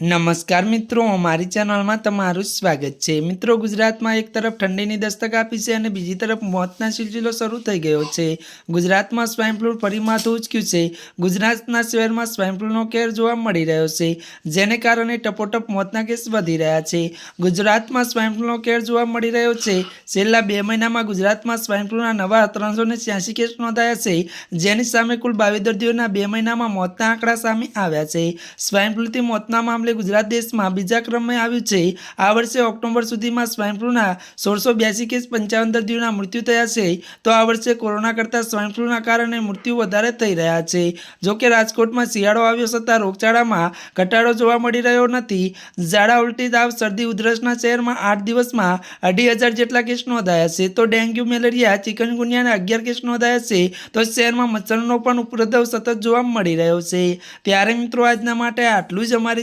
નમસ્કાર મિત્રો, અમારી ચેનલમાં તમારું સ્વાગત છે. મિત્રો, ગુજરાતમાં એક તરફ ઠંડીની દસ્તક આપી છે અને બીજી તરફ મોતના સિલસિલો શરૂ થઈ ગયો છે. ગુજરાતમાં સ્વાઇન ફ્લૂ ફરી માથું ઉચક્યું છે. ગુજરાતના શહેરમાં સ્વાઇન ફ્લૂનો કેર જોવા મળી રહ્યો છે, જેને કારણે ટપોટપ મોતના કેસ વધી રહ્યા છે. ગુજરાતમાં સ્વાઇન ફ્લૂનો કેર જોવા મળી રહ્યો છે. છેલ્લા બે મહિનામાં ગુજરાતમાં સ્વાઇન ફ્લૂના નવા ત્રણસો કેસ નોંધાયા છે, જેની સામે કુલ બાવીસ દર્દીઓના બે મહિનામાં મોતના આંકડા સામે આવ્યા છે. સ્વાઇન ફ્લૂથી મોતના મામલે ગુજરાત દેશમાં બીજા ક્રમે આવ્યું છે. આ વર્ષે ઓક્ટોબર સુધીમાં સ્વાઇન ફ્લૂના સોળસો બ્યાસી કેસ પંચાવન દર્દીઓના મૃત્યુ થયા છે. તો આ વર્ષે કોરોના કરતાં સ્વાઇન ફ્લૂના કારણે મૃત્યુ વધારે થઈ રહ્યા છે. જોકે રાજકોટમાં શિયાળો આવ્યો છતાં રોગચાળામાં ઘટાડો જોવા મળી રહ્યો નથી. ઝાડા ઉલટી તાવ શરદી ઉધરસના શહેરમાં આઠ દિવસમાં અઢી હજાર જેટલા કેસ નોંધાયા છે. તો ડેન્ગ્યુ, મેલેરિયા, ચિકનગુનિયાના અગિયાર કેસ નોંધાયા છે. તો શહેરમાં મચ્છરનો પણ ઉપદ્રવ સતત જોવા મળી રહ્યો છે. ત્યારે મિત્રો, આજના માટે આટલું જ અમારી